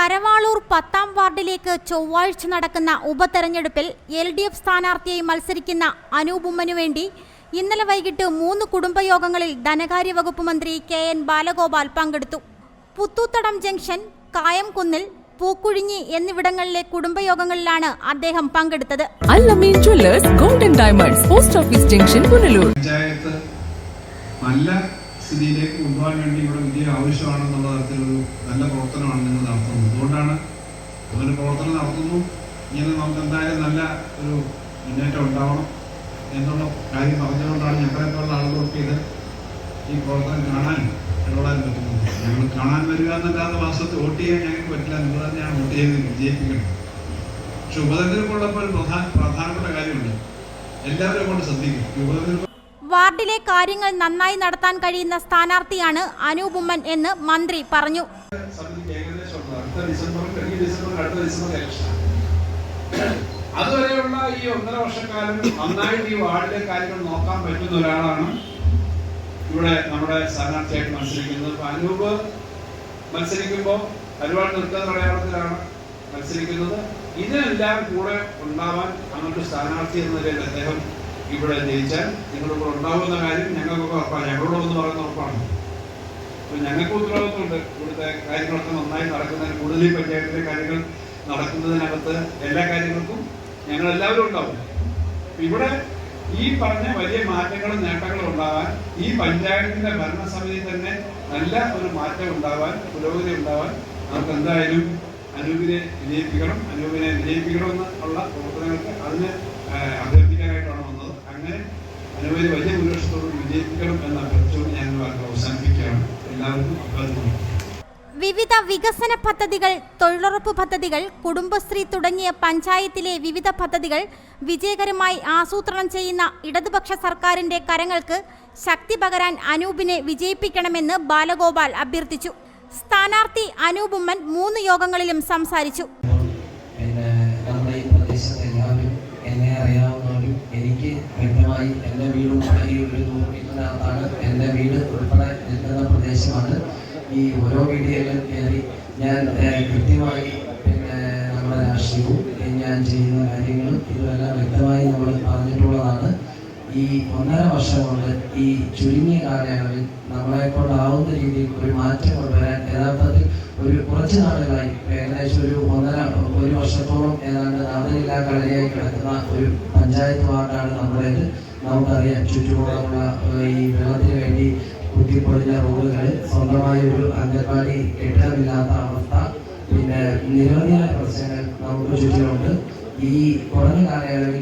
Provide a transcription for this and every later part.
കരവാളൂർ പത്താം വാർഡിലേക്ക് ചൊവ്വാഴ്ച നടക്കുന്ന ഉപതെരഞ്ഞെടുപ്പിൽ എൽ ഡി എഫ് സ്ഥാനാർത്ഥിയായി മത്സരിക്കുന്ന അനൂപുമ്മനു വേണ്ടി ഇന്നലെ വൈകിട്ട് മൂന്ന് കുടുംബയോഗങ്ങളിൽ ധനകാര്യ വകുപ്പ് മന്ത്രി കെ എൻ ബാലഗോപാൽ പങ്കെടുത്തു. പുത്തൂത്തടം ജംഗ്ഷൻ കായംകുന്നിൽ പൂക്കുഴിഞ്ഞി എന്നിവിടങ്ങളിലെ കുടുംബയോഗങ്ങളിലാണ് അദ്ദേഹം പങ്കെടുത്തത്. Golden diamonds post office junction Punalur. Panchayat നല്ല സ്ഥിതിയിലേക്ക് കൊണ്ടുപോകാൻ വേണ്ടി ഇവിടെ വിദ്യ ആവശ്യമാണെന്നുള്ള തരത്തിലൊരു നല്ല പ്രവർത്തനമാണ് നിങ്ങൾ നടത്തുന്നത്. അതുകൊണ്ടാണ് അങ്ങനെ പ്രവർത്തനം നടത്തുന്നു. ഇങ്ങനെ നമുക്ക് എന്തായാലും നല്ല ഒരു മുന്നേറ്റം ഉണ്ടാവണം എന്നുള്ള കാര്യം പറഞ്ഞുകൊണ്ടാണ് ഞങ്ങളെപ്പോലുള്ള ആളുകൾക്ക് ഇത് ഈ പ്രവർത്തനം കാണാൻ ഇടപെടാൻ പറ്റുന്നത്. ഞങ്ങൾ കാണാൻ വരിക എന്നല്ലാതെ വാസ്തവത്തിൽ വോട്ട് ചെയ്യാൻ ഞങ്ങൾക്ക് പറ്റില്ല. നിങ്ങൾ തന്നെയാണ് വോട്ട് ചെയ്ത് വിജയിപ്പിക്കുന്നത് പക്ഷെ ഉപതെരഞ്ഞെടുപ്പുള്ളപ്പോൾ പ്രധാന പ്രധാനപ്പെട്ട കാര്യമുണ്ട്. എല്ലാവരും കൊണ്ട് ശ്രദ്ധിക്കും ഉപതെരഞ്ഞെടുപ്പ് വാർഡിലെ കാര്യങ്ങൾ നന്നായി നടത്താൻ കഴിയുന്ന സ്ഥാനാർത്ഥിയാണ് അനൂപുമ്മൻ എന്ന് മന്ത്രി പറഞ്ഞു. അതുവരെയുള്ള ഈ ഒന്നര വർഷക്കാലം നന്നായിട്ട് ഈ വാർഡിലെ കാര്യങ്ങൾ നോക്കാൻ പറ്റുന്ന ഒരാളാണ് ഇവിടെ നമ്മുടെ സ്ഥാനാർത്ഥിയായിട്ട് മത്സരിക്കുന്നത്. അപ്പൊ അനൂപ് മത്സരിക്കുമ്പോൾ ഒരുപാട് നൃത്തം അടയാളത്തിലാണ് മത്സരിക്കുന്നത്. ഇതിനെല്ലാം കൂടെ ഉണ്ടാവാൻ അങ്ങോട്ട് സ്ഥാനാർത്ഥി എന്ന നിലയിൽ അദ്ദേഹം ഇവിടെ ജയിച്ചാൽ നിങ്ങളിവിടെ ഉണ്ടാവുന്ന കാര്യം ഞങ്ങൾക്കൊക്കെ ഉറപ്പാണ്. ഞങ്ങളോടൊന്ന് പറയുന്ന ഉറപ്പാണ്. അപ്പൊ ഞങ്ങൾക്ക് ഉത്തരവാദിത്വമുണ്ട് ഇവിടുത്തെ കാര്യങ്ങളൊക്കെ നന്നായി നടക്കുന്നതിന് കൂടുതൽ പഞ്ചായത്തിലെ കാര്യങ്ങൾ നടക്കുന്നതിനകത്ത് എല്ലാ കാര്യങ്ങൾക്കും ഞങ്ങൾ എല്ലാവരും ഉണ്ടാവും ഇവിടെ ഈ പറഞ്ഞ വലിയ മാറ്റങ്ങളും നേട്ടങ്ങളും ഉണ്ടാവാൻ ഈ പഞ്ചായത്തിന്റെ ഭരണസമിതി തന്നെ നല്ല ഒരു മാറ്റം ഉണ്ടാവാൻ പുരോഗതി ഉണ്ടാവാൻ നമുക്ക് എന്തായാലും അനൂപിനെ വിജയിപ്പിക്കണം. അനൂപിനെ വിജയിപ്പിക്കണം എന്നുള്ള പ്രവർത്തനങ്ങൾക്ക് അതിന് അഭ്യർത്ഥിക്കാനായിട്ടാണ് വന്നത് അതിനൊരു വലിയ ഭൂരിപക്ഷത്തോട് വിജയിപ്പിക്കണം എന്ന അഭ്യർത്ഥിച്ചുകൊണ്ട് ഞാൻ വാർത്ത അവസാനിപ്പിക്കുകയാണ്. എല്ലാവർക്കും അഭ്യർത്ഥിക്കുന്നു വിവിധ വികസന പദ്ധതികൾ തൊഴിലുറപ്പ് പദ്ധതികൾ കുടുംബശ്രീ തുടങ്ങിയ പഞ്ചായത്തിലെ വിവിധ പദ്ധതികൾ വിജയകരമായി ആസൂത്രണം ചെയ്യുന്ന ഇടതുപക്ഷ സർക്കാരിന്റെ കരങ്ങൾക്ക് ശക്തി പകരാൻ അനൂപിനെ വിജയിപ്പിക്കണമെന്ന് ബാലഗോപാൽ അഭ്യർത്ഥിച്ചു. സ്ഥാനാർത്ഥി അനൂപുമ്മൻ മൂന്ന് യോഗങ്ങളിലും സംസാരിച്ചു പിന്നെ നമ്മുടെ ഈ പ്രദേശത്ത് എല്ലാവരും എന്നെ അറിയാവുന്നവരും എനിക്ക് വ്യക്തമായി എന്റെ വീട് ഉൾപ്പെടെ ഈ ഒരു നൂറ് മീറ്ററിനകത്താണ് എന്റെ വീട് ഉൾപ്പെടെ നിൽക്കുന്ന പ്രദേശമാണ്. ഈ ഓരോ വീടുകളിലും കയറി ഞാൻ കൃത്യമായി പിന്നെ നമ്മുടെ രാഷ്ട്രീയവും ഞാൻ ചെയ്യുന്ന കാര്യങ്ങളും ഇതുമെല്ലാം വ്യക്തമായി നമ്മൾ പറഞ്ഞിട്ടുള്ളതാണ്. ഈ ഒന്നര വർഷം കൊണ്ട് ഈ ചുരുങ്ങിയ കാലയളവിൽ നമ്മളെ കൊണ്ടാവുന്ന രീതിയിൽ ഒരു മാറ്റം കൊണ്ടുവരാൻ യഥാർത്ഥത്തിൽ ഒരു കുറച്ച് നാളുകളായി. ഏകദേശം ഒരു ഒന്നര ഒരു വർഷത്തോളം ഏതാണ്ട് നാടിനില്ലാ കളരിയായി കിടക്കുന്ന ഒരു പഞ്ചായത്ത് വാർഡാണ് നമ്മുടേത്. നമുക്കറിയാം ചുറ്റുപാടുള്ള ഈ വെള്ളത്തിന് വേണ്ടി കുത്തിപ്പൊളിഞ്ഞ റോഡുകൾ സ്വന്തമായ ഒരു അംഗൻവാടി കെട്ടിടമില്ലാത്ത അവസ്ഥ. പിന്നെ നിരവധിയായ പ്രശ്നങ്ങൾ നമുക്ക് ചുറ്റിലുണ്ട്. ഈ കുറഞ്ഞ കാലയളവിൽ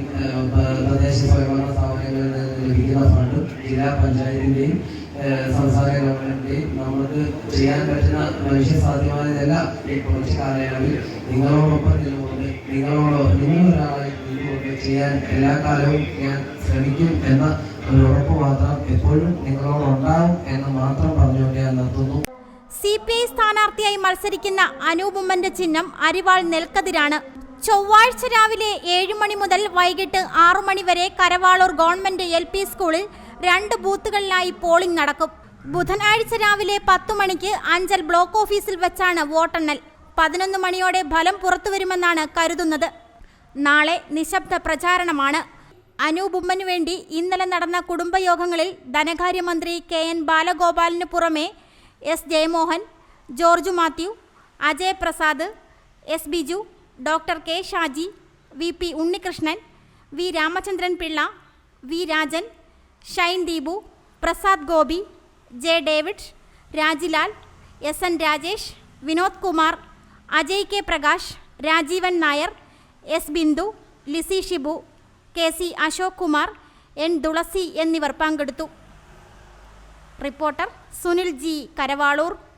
പ്രദേശ സ്വയംഭരണ സ്ഥാപനങ്ങളിൽ നിന്ന് ലഭിക്കുന്ന ഫണ്ടും ജില്ലാ പഞ്ചായത്തിന്റെയും ഏഹ്, സംസ്ഥാന ഗവൺമെന്റിന്റെയും നമുക്ക് ചെയ്യാൻ പറ്റുന്ന മനുഷ്യ സാധ്യമായതല്ല ഈ കുറച്ച് കാലയളവിൽ നിങ്ങളോടൊപ്പം നിന്നുകൊണ്ട് നിങ്ങളോടൊപ്പം നിങ്ങളൊരാളായി നിന്നുകൊണ്ട് ചെയ്യാൻ എല്ലാ കാലവും ഞാൻ ശ്രമിക്കും എന്ന ഒരു ഉറപ്പ് മാത്രം എപ്പോഴും നിങ്ങളോടുണ്ടാവും എന്ന് മാത്രം പറഞ്ഞുകൊണ്ട് ഞാൻ നിർത്തുന്നു. സി പി ഐ സ്ഥാനാർത്ഥിയായി മത്സരിക്കുന്ന അനൂപമ്മന്റെ ചിഹ്നം അരിവാൾ നെൽക്കതിരാണ്. ചൊവ്വാഴ്ച രാവിലെ ഏഴ് മണി മുതൽ വൈകിട്ട് ആറു മണി വരെ കരവാളൂർ ഗവൺമെന്റ് എൽ പി സ്കൂളിൽ രണ്ട് ബൂത്തുകളിലായി പോളിംഗ് നടക്കും. ബുധനാഴ്ച രാവിലെ പത്തു മണിക്ക് അഞ്ചൽ ബ്ലോക്ക് ഓഫീസിൽ വെച്ചാണ് വോട്ടെണ്ണൽ. പതിനൊന്ന് മണിയോടെ ഫലം പുറത്തുവരുമെന്നാണ് കരുതുന്നത്. നാളെ നിശബ്ദ പ്രചാരണമാണ്. അനൂപുമ്മനു വേണ്ടി ഇന്നലെ നടന്ന കുടുംബയോഗങ്ങളിൽ ധനകാര്യമന്ത്രി കെ എൻ ബാലഗോപാലിന് പുറമെ S Jayamohan George Mathew Ajay Prasad S Biju doctor K Shaji V P Unnikrishnan V Ramachandran Pillai V Rajan Shine Deepu Prasad Gopi J David Rajilal S N Rajesh Vinod Kumar Ajay K Prakash Rajeevan Nair S Bindu Lissy Shibu K C Ashok Kumar N Thulasi എന്നിവർ പങ്കെടുത്തു. Reporter Sunil G Karavaloor.